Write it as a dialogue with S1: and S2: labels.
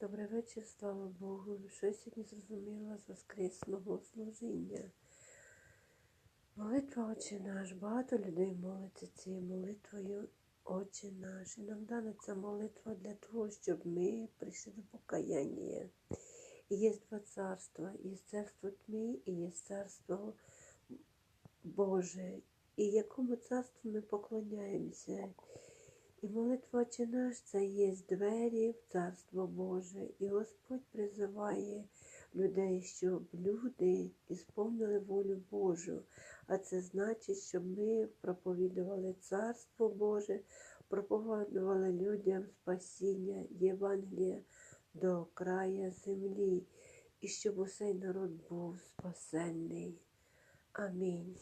S1: Добрий вечір, слава Богу. Що я сьогодні зрозуміла з воскресного служіння? Молитва Отче наш. Багато людей молиться цією молитвою Отче наш. І нам дана ця молитва для того, щоб ми прийшли до покаяння. І є два царства, є царство тьми і є царство Боже. І якому царству ми поклоняємося. І молитва Отче наш це є двері в Царство Боже. І Господь призиває людей, щоб люди ісповнили волю Божу. А це значить, щоб ми проповідували Царство Боже, проповідували людям спасіння, Євангелія до края землі, і щоб усей народ був спасенний. Амінь.